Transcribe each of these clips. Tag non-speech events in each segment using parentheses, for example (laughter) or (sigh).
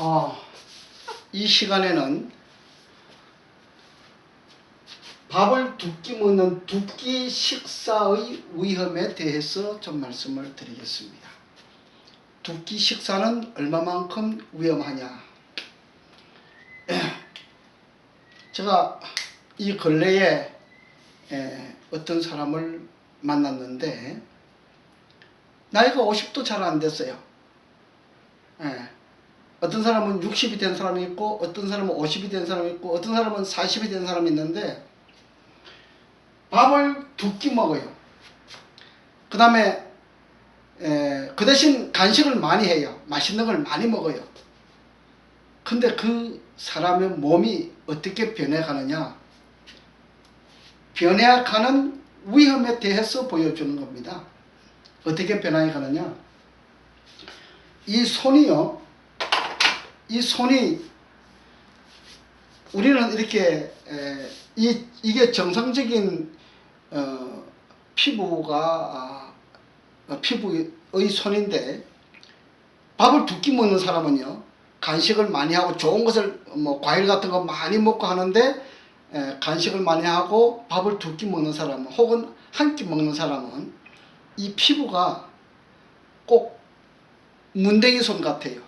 어, 이 시간에는 밥을 두 끼 먹는 두 끼 식사의 위험에 대해서 좀 말씀을 드리겠습니다. 두 끼 식사는 얼마만큼 위험하냐? (clears throat) 제가 이 근래에 에, 어떤 사람을 만났는데 나이가 50도 잘 안 됐어요. 예. 어떤 사람은 60이 된 사람이 있고 어떤 사람은 50이 된 사람이 있고 어떤 사람은 40이 된 사람이 있는데 밥을 두 끼 먹어요. 그 다음에 그 대신 간식을 많이 해요. 맛있는 걸 많이 먹어요. 근데 그 사람의 몸이 어떻게 변해가느냐? 변해가는 위험에 대해서 보여주는 겁니다. 어떻게 변화해 가느냐? 이 손이요. 이 손이 우리는 이렇게 에, 이 이게 정상적인 어, 피부가 아, 어, 피부의 손인데 밥을 두 끼 먹는 사람은요 간식을 많이 하고 좋은 것을 뭐 과일 같은 거 많이 먹고 하는데 에, 간식을 많이 하고 밥을 두 끼 먹는 사람은 혹은 한 끼 먹는 사람은 이 피부가 꼭 문댕이 손 같아요.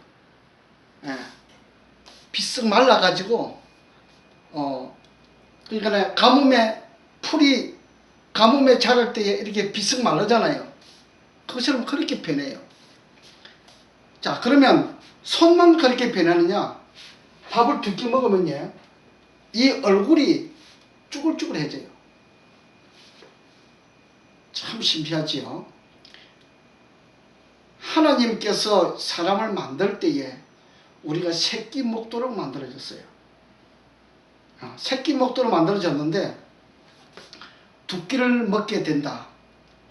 예. 비쓱 말라가지고 어 그러니까 가뭄에 풀이 가뭄에 자랄 때 이렇게 비쓱 마르잖아요. 그것처럼 그렇게 변해요. 자 그러면 손만 그렇게 변하느냐? 밥을 두 끼 먹으면요 이 얼굴이 쭈글쭈글해져요. 참 신기하지요. 하나님께서 사람을 만들 때에 우리가 새끼 목도로 만들어졌어요. 어, 새끼 목도로 만들어졌는데 두 끼를 먹게 된다.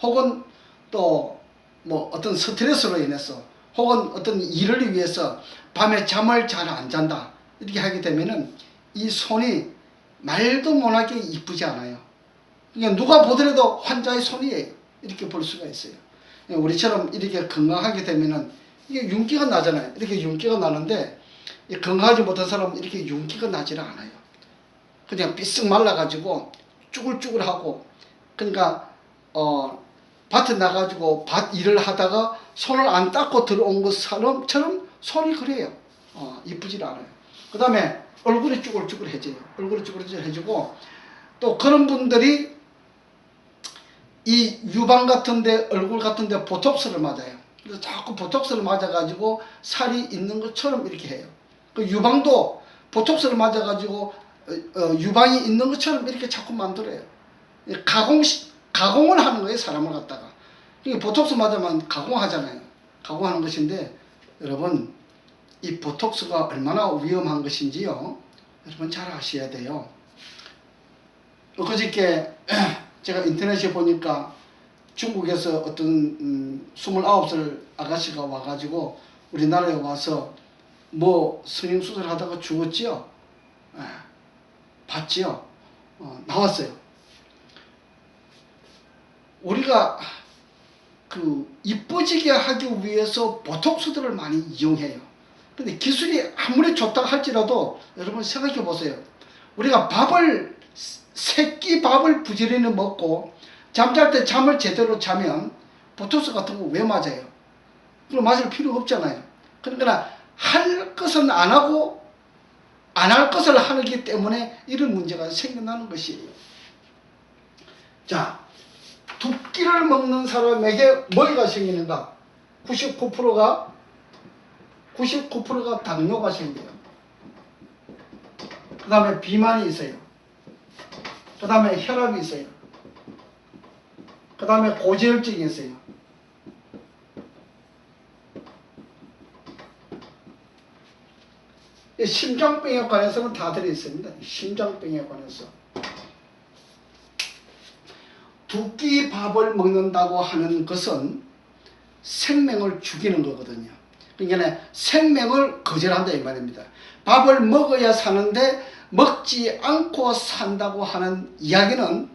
혹은 또 뭐 어떤 스트레스로 인해서 혹은 어떤 일을 위해서 밤에 잠을 잘 안 잔다. 이렇게 하게 되면은 이 손이 말도 못하게 이쁘지 않아요. 그러니까 누가 보더라도 환자의 손이에요. 이렇게 볼 수가 있어요. 우리처럼 이렇게 건강하게 되면은 이게 윤기가 나잖아요. 이렇게 윤기가 나는데 건강하지 못한 사람은 이렇게 윤기가 나지를 않아요. 그냥 삐쓱 말라가지고 쭈글쭈글하고 그러니까 어 밭에 나가지고 밭 일을 하다가 손을 안 닦고 들어온 것처럼 손이 그래요. 어 이쁘질 않아요. 그 다음에 얼굴이 쭈글쭈글해져요. 얼굴이 쭈글쭈글해지고 또 그런 분들이 이 유방 같은데 얼굴 같은데 보톡스를 맞아요. 그래서 자꾸 보톡스를 맞아가지고 살이 있는 것처럼 이렇게 해요. 그 유방도 보톡스를 맞아가지고 어, 어, 유방이 있는 것처럼 이렇게 자꾸 만들어요. 가공 가공을 하는 거예요 사람을 갖다가. 이게 보톡스 맞으면 가공하잖아요. 가공하는 것인데 여러분 이 보톡스가 얼마나 위험한 것인지요. 여러분 잘 아셔야 돼요. 그저께 (clears throat) 제가 인터넷에 보니까 중국에서 어떤 음, 29살 아가씨가 와가지고 우리나라에 와서 뭐 성형 수술 하다가 죽었지요. 예, 봤지요. 어, 나왔어요. 우리가 그 이뻐지게 하기 위해서 보톡스들을 많이 이용해요. 근데 기술이 아무리 좋다 할지라도 여러분 생각해 보세요. 우리가 밥을 새끼 밥을 부지런히 먹고 잠잘 때 잠을 제대로 자면 보톡스 같은 거 왜 맞아요? 그럼 맞을 필요가 없잖아요. 그러니까 할 것은 안 하고 안 할 것을 하기 때문에 이런 문제가 생겨나는 것이에요. 자, 두 끼를 먹는 사람에게 뭐가 생기는가? 99%가 99%가 당뇨가 생겨요. 그 다음에 비만이 있어요. 그 다음에 혈압이 있어요. 그 다음에 고지혈증이 있어요. 심장병에 관해서는 다 들어있습니다. 심장병에 관해서. 두 끼 밥을 먹는다고 하는 것은 생명을 죽이는 거거든요. 그러니까 생명을 거절한다 이 말입니다. 밥을 먹어야 사는데 먹지 않고 산다고 하는 이야기는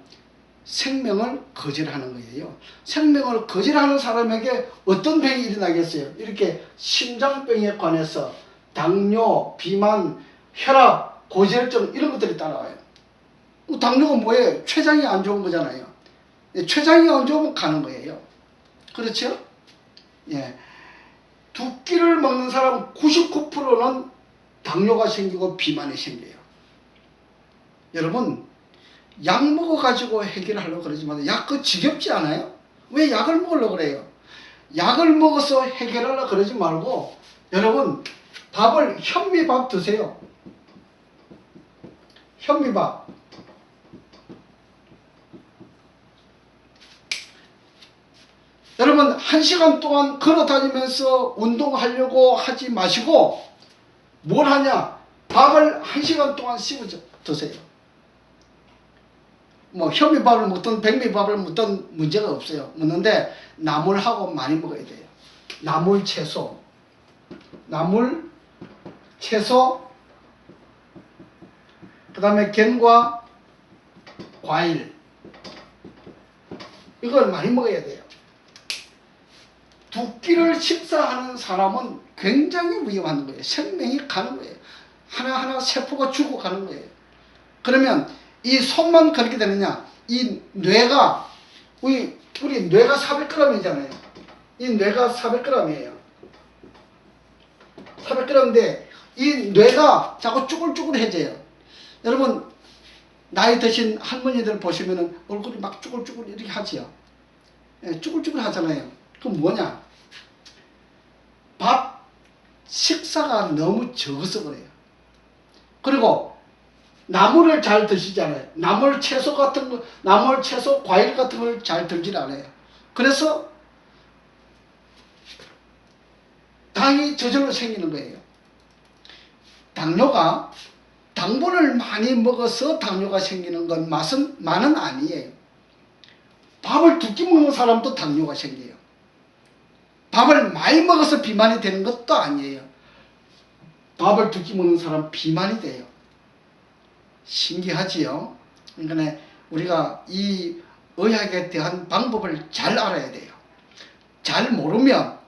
생명을 거절하는 거예요. 생명을 거절하는 사람에게 어떤 병이 일어나겠어요? 이렇게 심장병에 관해서 당뇨, 비만, 혈압, 고지혈증 이런 것들이 따라와요. 어, 당뇨가 뭐예요? 췌장이 안 좋은 거잖아요. 예, 췌장이 안 좋으면 가는 거예요. 그렇죠? 예. 두 끼를 먹는 사람 99%는 당뇨가 생기고 비만이 생겨요. 여러분, 약 먹어가지고 해결하려고 그러지만 약그 지겹지 않아요? 왜 약을 먹으려고 그래요? 약을 먹어서 해결하려고 그러지 말고 여러분 밥을 현미밥 드세요. 현미밥. 여러분 한 시간 동안 걸어 다니면서 운동하려고 하지 마시고 뭘 하냐? 밥을 한 시간 동안 씹어 드세요. 뭐 현미밥을 먹든 백미밥을 먹든 문제가 없어요. 먹는데 나물하고 많이 먹어야 돼요. 나물 채소, 나물 채소, 그 다음에 견과 과일 이걸 많이 먹어야 돼요. 두 끼를 식사하는 사람은 굉장히 위험한 거예요. 생명이 가는 거예요. 하나하나 세포가 죽어가는 거예요. 그러면 이 손만 그렇게 되느냐? 이 뇌가 우리 우리 뇌가 400g이잖아요. 이 뇌가 400g이에요. 400g인데 이 뇌가 자꾸 쭈글쭈글해져요. 여러분 나이 드신 할머니들 보시면은 얼굴이 막 쭈글쭈글 이렇게 하지요. 예, 쭈글쭈글 하잖아요. 그럼 뭐냐? 밥 식사가 너무 적어서 그래요. 그리고 나물을 잘 드시잖아요. 나물 채소 같은 거, 나물 채소 과일 같은 걸 잘 들질 않아요. 그래서 당이 저절로 생기는 거예요. 당뇨가 당분을 많이 먹어서 당뇨가 생기는 건 맛은 만은 아니에요. 밥을 두 끼 먹는 사람도 당뇨가 생겨요. 밥을 많이 먹어서 비만이 되는 것도 아니에요. 밥을 두 끼 먹는 사람 비만이 돼요. 신기하지요? 그러니까 우리가 이 의학에 대한 방법을 잘 알아야 돼요. 잘 모르면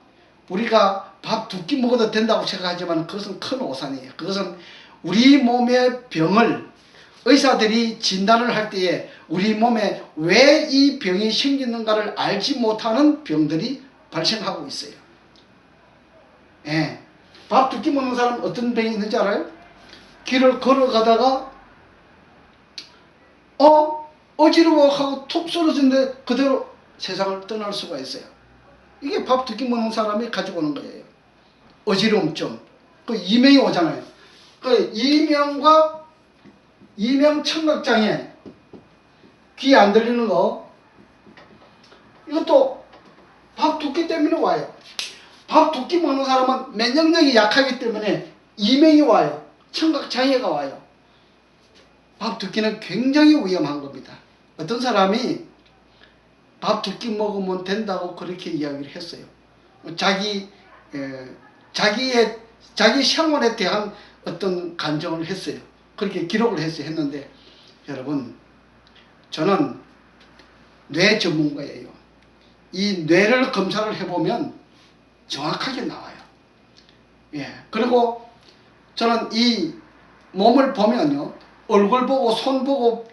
우리가 밥 두 끼 먹어도 된다고 생각하지만 그것은 큰 오산이에요. 그것은 우리 몸의 병을 의사들이 진단을 할 때에 우리 몸에 왜 이 병이 생기는가를 알지 못하는 병들이 발생하고 있어요. 예. 밥 두 끼 먹는 사람 어떤 병이 있는지 알아요? 길을 걸어가다가 어? 어지러워 하고 툭 쓰러진데 그대로 세상을 떠날 수가 있어요. 이게 밥 두 끼 먹는 사람이 가지고 오는 거예요. 어지러움증. 그 이명이 오잖아요. 그 이명과 이명 청각장애 귀 안 들리는 거 이것도 밥 두 끼 때문에 와요. 밥 두 끼 먹는 사람은 면역력이 약하기 때문에 이명이 와요. 청각장애가 와요. 밥 두 끼는 굉장히 위험한 겁니다. 어떤 사람이 밥 두 끼 먹으면 된다고 그렇게 이야기를 했어요. 자기 에, 자기의 자기 생활에 대한 어떤 간정을 했어요. 그렇게 기록을 했어요. 했는데 여러분 저는 뇌 전문가예요. 이 뇌를 검사를 해보면 정확하게 나와요. 예. 그리고 저는 이 몸을 보면요. 얼굴 보고 손 보고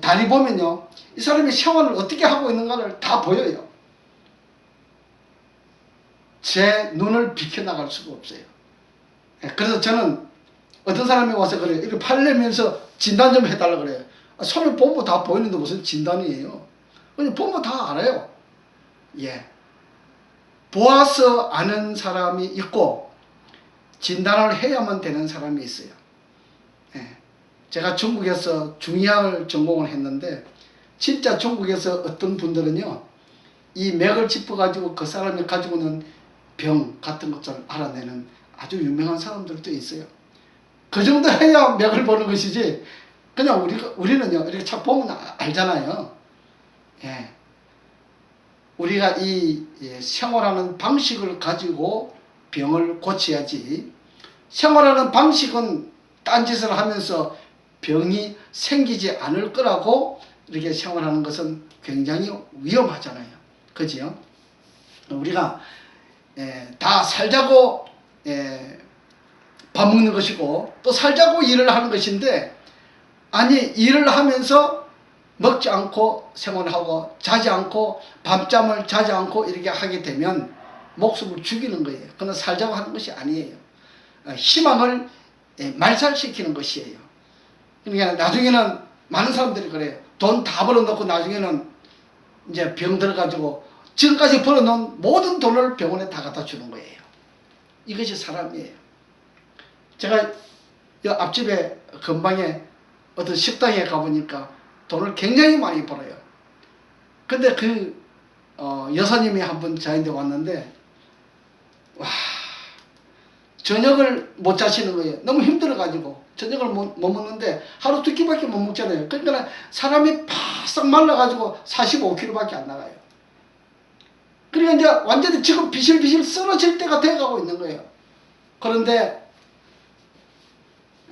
다리 보면요. 이 사람이 생활을 어떻게 하고 있는가를 다 보여요. 제 눈을 비켜나갈 수가 없어요. 예, 그래서 저는 어떤 사람이 와서 그래요. 이렇게 팔려면서 진단 좀 해달라 그래요. 아, 손을 보면 다 보이는데 무슨 진단이에요. 그냥 보면 다 알아요. 예. 보아서 아는 사람이 있고 진단을 해야만 되는 사람이 있어요. 예. 제가 중국에서 중의학을 전공을 했는데 진짜 중국에서 어떤 분들은요 이 맥을 짚어가지고 그 사람이 가지고 있는 병 같은 것을 알아내는 아주 유명한 사람들도 있어요. 그 정도 해야 (laughs) 맥을 보는 것이지 그냥 우리가 우리는요 이렇게 착 보면 아- 알잖아요. 예. 우리가 이 예, 생활하는 방식을 가지고 병을 고쳐야지 생활하는 방식은 딴짓을 하면서 병이 생기지 않을 거라고 이렇게 생활하는 것은 굉장히 위험하잖아요. 그지요? 우리가 예, 다 살자고 예, 밥 먹는 것이고 또 살자고 일을 하는 것인데 아니 일을 하면서 먹지 않고 생활하고 자지 않고 밤잠을 자지 않고 이렇게 하게 되면 목숨을 죽이는 거예요. 그건 살자고 하는 것이 아니에요. 어, 희망을 예, 말살시키는 것이에요. 그러니까 나중에는 많은 사람들이 그래요. 돈 다 벌어놓고 나중에는 이제 병 들어가지고 지금까지 벌어놓은 모든 돈을 병원에 다 갖다 주는 거예요. 이것이 사람이에요. 제가 이 앞집에 근방에 어떤 식당에 가보니까 돈을 굉장히 많이 벌어요. 근데 그 어, 여사님이 한분 저한테 왔는데 와 저녁을 못 자시는 거예요. 너무 힘들어가지고 저녁을 못, 못 먹는데 하루 두 끼밖에 못 먹잖아요. 그러니까 사람이 바싹 말라가지고 45kg밖에 안 나가요. 그러니까 이제 완전히 지금 비실비실 쓰러질 때가 돼가고 있는 거예요. 그런데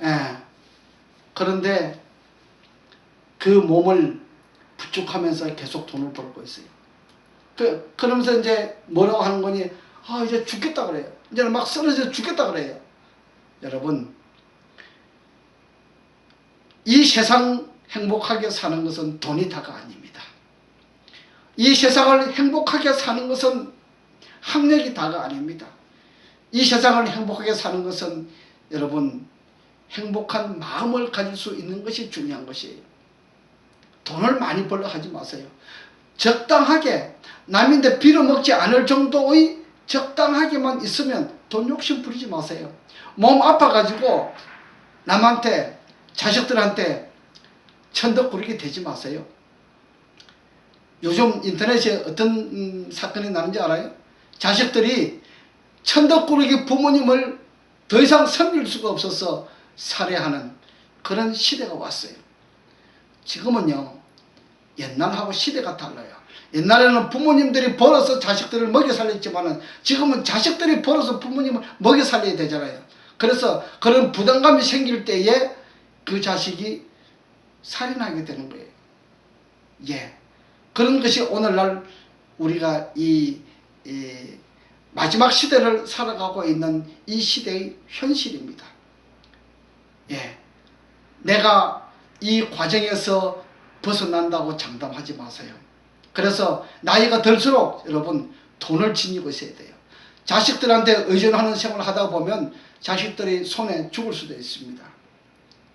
예, 그런데 그 몸을 부축하면서 계속 돈을 벌고 있어요. 그, 그러면서 이제 뭐라고 하는 거니, 아, 이제 죽겠다 그래요. 이제는 막 쓰러져 죽겠다 그래요. 여러분, 이 세상 행복하게 사는 것은 돈이 다가 아닙니다. 이 세상을 행복하게 사는 것은 학력이 다가 아닙니다. 이 세상을 행복하게 사는 것은 여러분, 행복한 마음을 가질 수 있는 것이 중요한 것이에요. 돈을 많이 벌려 하지 마세요. 적당하게 남인데 빌어먹지 않을 정도의 적당하게만 있으면 돈 욕심 부리지 마세요. 몸 아파가지고 남한테 자식들한테 천덕꾸리게 되지 마세요. 요즘 인터넷에 어떤 음, 사건이 나는지 알아요? 자식들이 천덕꾸러기 부모님을 더 이상 섬길 수가 없어서 살해하는 그런 시대가 왔어요. 지금은요, 옛날하고 시대가 달라요. 옛날에는 부모님들이 벌어서 자식들을 먹여 살렸지만은 지금은 자식들이 벌어서 부모님을 먹여 살려야 되잖아요. 그래서 그런 부담감이 생길 때에 그 자식이 살인하게 되는 거예요. 예. 그런 것이 오늘날 우리가 이, 이 마지막 시대를 살아가고 있는 이 시대의 현실입니다. 예. 내가 이 과정에서 벗어난다고 장담하지 마세요. 그래서 나이가 들수록 여러분 돈을 지니고 있어야 돼요. 자식들한테 의존하는 생활을 하다 보면 자식들이 손에 죽을 수도 있습니다.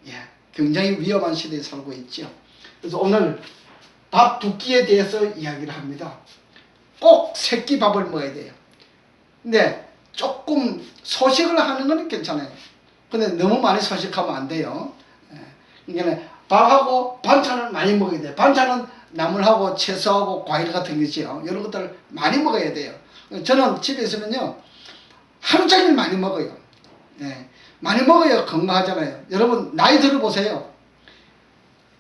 예. 굉장히 위험한 시대에 살고 있죠. 그래서 오늘 밥 두 끼에 대해서 이야기를 합니다. 꼭 새끼 밥을 먹어야 돼요. 근데 조금 소식을 하는 건 괜찮아요. 근데 너무 많이 소식하면 안 돼요. 예. 그러니까 밥하고 반찬을 많이 먹어야 돼요. 반찬은 나물하고 채소하고 과일 같은 거지요. 이런 것들을 많이 먹어야 돼요. 저는 집에 있으면요. 하루 종일 많이 먹어요. 예. 많이 먹어야 건강하잖아요. 여러분 나이 들어보세요.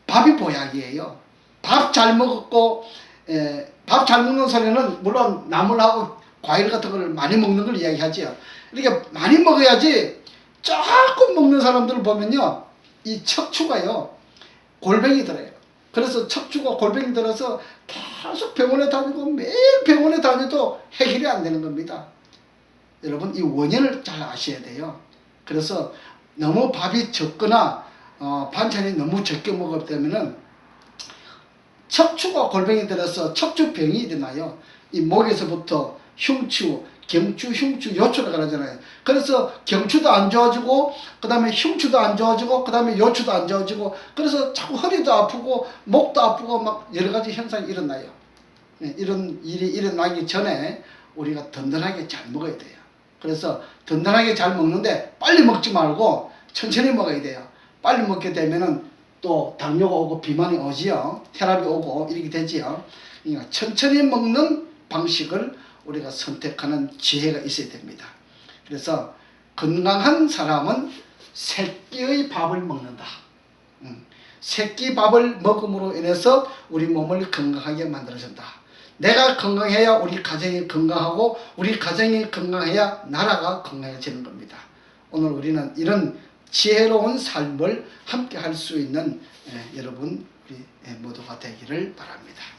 밥이 보약이에요. 밥 잘 먹었고 밥 잘 먹는 소리는 물론 나물하고 과일 같은 걸 많이 먹는 걸 이야기하지요. 이렇게 많이 먹어야지 조금 먹는 사람들을 보면요. 이 척추가요. 골병이 들어요. 그래서 척추가 골병이 들어서 계속 병원에 다니고 매일 병원에 다녀도 해결이 안 되는 겁니다. 여러분 이 원인을 잘 아셔야 돼요. 그래서 너무 밥이 적거나 어, 반찬이 너무 적게 먹었다면은 척추가 골병이 들어서 척추병이 일어나요. 이 목에서부터 흉추, 경추, 흉추, 요추가 그러잖아요. 그래서 경추도 안 좋아지고, 그 다음에 흉추도 안 좋아지고, 그 다음에 요추도 안 좋아지고, 그래서 자꾸 허리도 아프고, 목도 아프고, 막 여러 가지 현상이 일어나요. 네, 이런 일이 일어나기 전에 우리가 든든하게 잘 먹어야 돼요. 그래서 든든하게 잘 먹는데 빨리 먹지 말고 천천히 먹어야 돼요. 빨리 먹게 되면은 또 당뇨가 오고 비만이 오지요. 혈압이 오고 이렇게 되지요. 그러니까 천천히 먹는 방식을 우리가 선택하는 지혜가 있어야 됩니다. 그래서 건강한 사람은 새끼의 밥을 먹는다. 음, 새끼 밥을 먹음으로 인해서 우리 몸을 건강하게 만들어준다. 내가 건강해야 우리 가정이 건강하고 우리 가정이 건강해야 나라가 건강해지는 겁니다. 오늘 우리는 이런 지혜로운 삶을 함께 할 수 있는 예, 여러분 우리 예, 모두가 되기를 바랍니다.